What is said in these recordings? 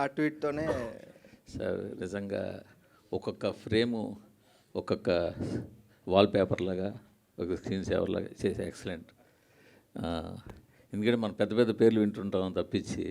ఆ ట్వీట్తోనే సార్ నిజంగా ఒక్కొక్క ఫ్రేము ఒక్కొక్క వాల్ పేపర్ లాగా ఒక స్క్రీన్ సేవర్ లాగా చేసే ఎక్సలెంట్. ఎందుకంటే మనం పెద్ద పెద్ద పేర్లు వింటుంటాం తప్పించి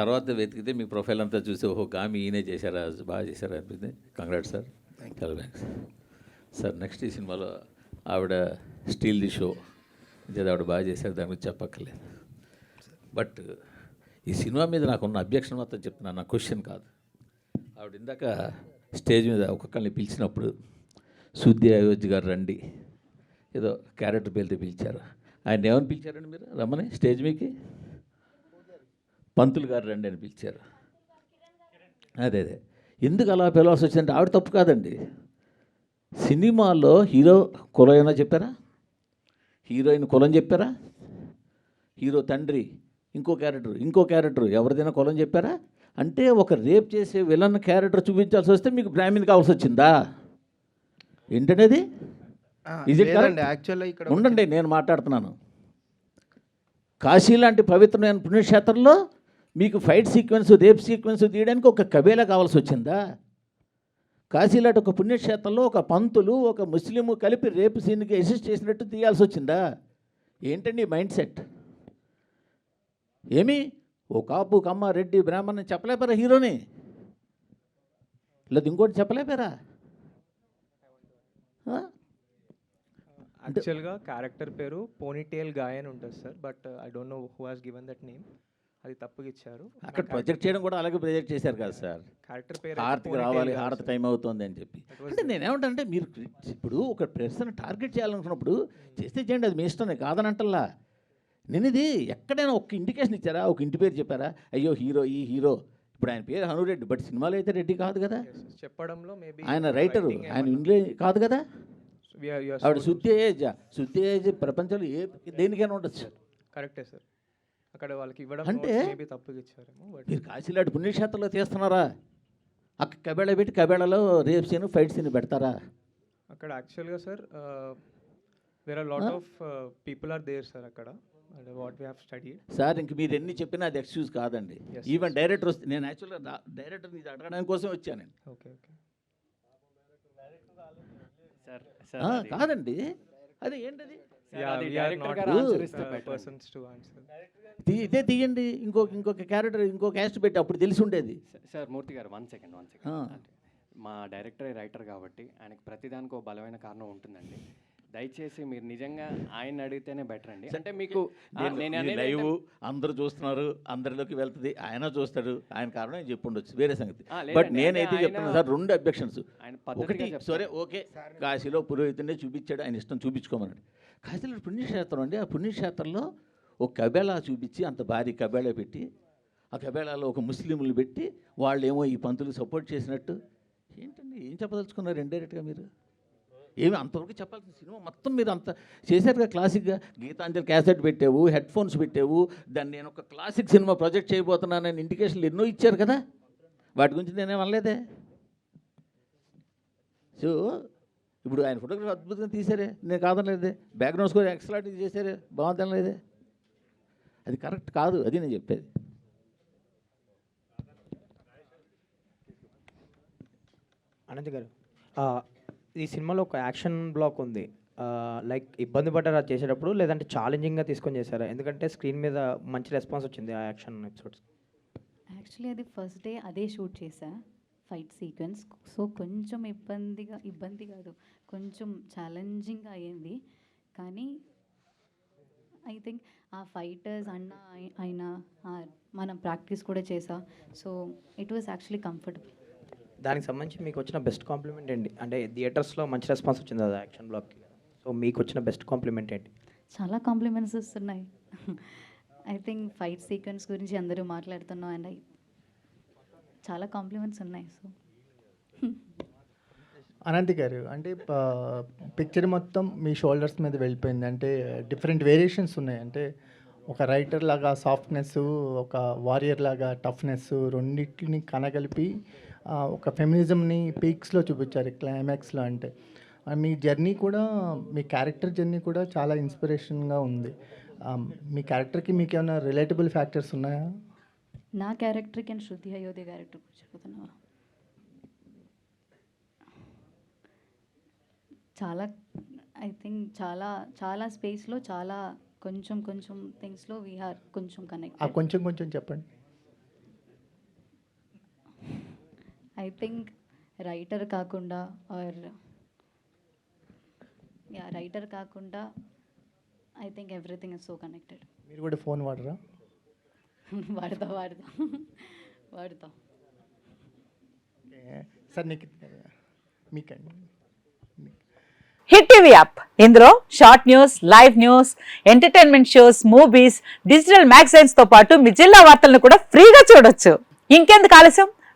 తర్వాత వెతికితే మీ ప్రొఫైల్ అంతా చూసి ఓహో గామి ఈయనే చేశారా బాగా చేశారా అనిపింది కంగ్రాట్ సార్ చాలా థ్యాంక్స్ సార్ నెక్స్ట్ ఈ సినిమాలో ఆవిడ స్టీల్ ది షో ఆవిడ బాగా చేశారు దాని గురించి చెప్పక్కర్లేదు. బట్ ఈ సినిమా మీద నాకున్న అబ్జెక్షన్ మాత్రం చెప్తున్నాను నా క్వశ్చన్ కాదు. ఆవిడ ఇందాక స్టేజ్ మీద ఒక్కొక్కరిని పిలిచినప్పుడు శుద్ధి అయోధ్య గారు రండి. ఏదో క్యారెక్టర్ పేరుతో పిలిచారు. ఆయన ఏమని పిలిచారండి మీరు? రమ్మని స్టేజ్ మీకి పంతులు గారు రండి అని పిలిచారు. అదే అదే. ఎందుకు అలా పిలవాల్సి వచ్చిందంటే ఆవిడ తప్పు కాదండి. సినిమాలో హీరో కులం ఏమైనా చెప్పారా? హీరోయిన్ కులం చెప్పారా? హీరో తండ్రి ఇంకో క్యారెక్టర్ ఇంకో క్యారెక్టర్. ఎవరిదైనా కులం చెప్పారా? అంటే ఒక రేప్ చేసే విలన్ క్యారెక్టర్ చూపించాల్సి వస్తే మీకు బ్రాహ్మణ్ కావాల్సి వచ్చిందా? ఏంటనేది? correct? యాక్చువల్గా ఇక్కడ ఉండండి నేను మాట్లాడుతున్నాను. కాశీ లాంటి పవిత్రమైన పుణ్యక్షేత్రంలో మీకు ఫైట్ సీక్వెన్స్ రేప్ సీక్వెన్స్ తీయడానికి ఒక కబేలా కావాల్సి వచ్చిందా? కాశీ లాంటి ఒక పుణ్యక్షేత్రంలో ఒక పంతులు ఒక ముస్లిము కలిపి రేపు సీన్కి అసిస్ట్ చేసినట్టు తీయాల్సి వచ్చిందా? ఏంటండి మైండ్ సెట్? ఏమి? ఓ కాపు కమ్మ రెడ్డి బ్రాహ్మణ్ చెప్పలేపారా హీరోని? లేదు ఇంకోటి చెప్పలేపారా? యాక్చువల్గా క్యారెక్టర్ పేరు పోనీటేల్ గాయ్ అని ఉంటుంది sir but I don't know who has given that name అది తప్పుగా ఇచ్చారు. అక్కడ ప్రొజెక్ట్ చేయడం కూడా అలాగే ప్రొజెక్ట్ చేశారు కదా సార్. క్యారెక్టర్ పేరు హారతికి రావాలి హారతి టైం అవుతుంది అని చెప్పి. అంటే నేనేమంటే మీరు ఇప్పుడు ఒక పర్సన్ టార్గెట్ చేయాలనుకున్నప్పుడు చేస్తే చేయండి అది మీ ఇష్టమే కాదనంటల్లా. నేను ఇది ఎక్కడైనా ఒక ఇండికేషన్ ఇచ్చారా? ఒక ఇంటి పేరు చెప్పారా? అయ్యో హీరో ఈ హీరో. ఇప్పుడు ఆయన పేరు హనురెడ్డి బట్ సినిమాలో అయితే రెడ్డి కాదు కదా? చెప్పడంలో మేబీ ఆయన రైటరు ఆయన ఇంగ్లీ కాదు కదా? ఆవిడ శుద్ధి ఏజ్ శుద్ధి ఏజ్ ప్రపంచంలో ఏ దేనికైనా ఉండొచ్చు. కరెక్టే సార్ అక్కడ వాళ్ళకి ఇవ్వడం అంటే- తప్పుగా ఇచ్చారేమో మీరు కాశీలాంటి పుణ్యక్షేత్రంలో తీస్తున్నారా అక్కడ కబేళ పెట్టి కబేళలో రేప్ సీన్ ఫైట్ సీన్ పెడతారా? అక్కడ యాక్చువల్గా sir where are lot of people are there sir అక్కడ. వాట్ వీ సార్ ఇంక మీరు ఎన్ని చెప్పినా అది ఎక్స్క్యూజ్ కాదండి. ఈవెన్ డైరెక్టర్ వస్తే నేను యాక్చువల్గా డైరెక్టర్ ఇది అడగడానికి కోసం వచ్చాను నేను. ఓకే ఓకే కాదండి. అది ఏంటది? పర్సన్స్ టు ఆన్సర్ తీ- ఇదే తీయండి. ఇంకొక ఇంకొక క్యారెక్టర్ ఇంకో క్యాస్ట్ పెట్టి అప్పుడు తెలిసి ఉండేది. సార్ మూర్తి గారు వన్ సెకండ్ వన్. సెకండ్ మా డైరెక్టర్ రైటర్ కాబట్టి ఆయనకి ప్రతిదానికి ఒక బలమైన కారణం ఉంటుందండి. దయచేసి మీరు నిజంగా ఆయన అడిగితేనే బెటర్ అండి. అంటే మీకు లైవ్ అందరూ చూస్తున్నారు అందరిలోకి వెళ్తుంది ఆయన చూస్తాడు ఆయన కారణం నేను చెప్పుండొచ్చు వేరే సంగతి. బట్ నేనైతే అంటే చెప్తున్నా ఆయన- సార్ రెండు అబ్జెక్షన్స్. ఆయన ఒకటి. సరే ఓకే కాశీలో పురోహితుడినే చూపించాడు ఆయన ఇష్టం చూపించుకోమన్నాడు. కాశీలో పుణ్యక్షేత్రం అండి ఆ పుణ్యక్షేత్రంలో ఒక కబేళా చూపించి అంత భారీ కబేళా పెట్టి ఆ కబేళాలో ఒక ముస్లింలు పెట్టి వాళ్ళు ఏమో ఈ పంతులు సపోర్ట్ చేసినట్టు. ఏంటండి ఏం చెప్పదలుచుకున్నారు ఇండైరెక్ట్గా మీరు? ఏమి అంతవరకు చెప్పాల్సిన సినిమా మొత్తం మీరు అంత చేశారుగా క్లాసిక్గా గీతాంజలి క్యాసెట్ పెట్టావు హెడ్ ఫోన్స్ పెట్టావు దాన్ని నేను ఒక క్లాసిక్ సినిమా ప్రొజెక్ట్ చేయబోతున్నానని ఇండికేషన్లు ఎన్నో ఇచ్చారు కదా. వాటి గురించి నేనేం అనలేదే. సో ఇప్పుడు ఆయన ఫోటోగ్రఫీ అద్భుతంగా తీశారే. నేను కాదనలేదే. బ్యాక్గ్రౌండ్ స్కోర్ ఎక్సలెంట్ చేశారే. బాగుందనలేదే అది కరెక్ట్ కాదు. అది నేను చెప్పేది. అనంత్ గారు ఈ సినిమాలో ఒక యాక్షన్ బ్లాక్ ఉంది. లైక్ ఇబ్బంది పడ్డారా చేసేటప్పుడు లేదంటే ఛాలెంజింగ్గా తీసుకొని చేశారా? ఎందుకంటే స్క్రీన్ మీద మంచి రెస్పాన్స్ వచ్చింది ఆ యాక్షన్ ఎపిసోడ్స్. యాక్చువల్లీ అది ఫస్ట్ డే అదే షూట్ చేశా ఫైట్ సీక్వెన్స్. సో కొంచెం ఇబ్బందిగా ఇబ్బంది కాదు కొంచెం ఛాలెంజింగ్ అయ్యింది కానీ ఐ థింక్ ఆ ఫైటర్స్ అన్న అయినా మనం ప్రాక్టీస్ కూడా చేసా so it was actually comfortable దానికి సంబంధించి మీకు వచ్చిన బెస్ట్ కాంప్లిమెంట్ ఏంటి? అంటే థియేటర్స్లో మంచి రెస్పాన్స్ వచ్చింది అది యాక్షన్ బ్లాక్కి సో మీకు వచ్చిన బెస్ట్ కాంప్లిమెంట్ ఏంటి? చాలా కాంప్లిమెంట్స్ వస్తున్నాయి. ఐ థింక్ ఫైట్ సీక్వెన్స్ గురించి అందరూ మాట్లాడుతున్నాం అండ్ ఐ చాలా కాంప్లిమెంట్స్ ఉన్నాయి సో అనంతి గారు అంటే పిక్చర్ మొత్తం మీ షోల్డర్స్ మీద వెళ్ళిపోయింది. అంటే డిఫరెంట్ వేరియేషన్స్ ఉన్నాయి. అంటే ఒక రైటర్ లాగా సాఫ్ట్నెస్ ఒక వారియర్ లాగా టఫ్నెస్ రెండింటిని కనగలిపి ఒక ఫెమినిజంని పీక్స్లో చూపించారు క్లైమాక్స్లో అంటే. మీ జర్నీ కూడా మీ క్యారెక్టర్ జర్నీ కూడా చాలా ఇన్స్పిరేషన్గా ఉంది. మీ క్యారెక్టర్కి మీకు ఏమైనా రిలేటబుల్ ఫ్యాక్టర్స్ ఉన్నాయా? నా క్యారెక్టర్కి అండ్ శృతి అయోధ్య క్యారెక్టర్ చెప్పుతున్నావా? చాలా ఐ థింక్ చాలా చాలా స్పేస్లో చాలా కొంచెం కొంచెం థింగ్స్లో వీఆర్ కొంచెం కనెక్ట్ కొంచెం కొంచెం చెప్పండి. ఐ థింక్ రైటర్ కాకుండా ఆర్ యా రైటర్ కాకుండా I think everything is so connected మీరు కూడా ఫోన్ వాడరా? వాడతా వాడతా. వాడతా. సార్ నీకు మీకండి. Hit TV app. ఇందులో short news live news entertainment shows movies digital మ్యాగజైన్స్తో పాటు మీ జిల్లా వార్తలను కూడా ఫ్రీగా చూడొచ్చు. ఇంకెందుకు ఆలస్యం?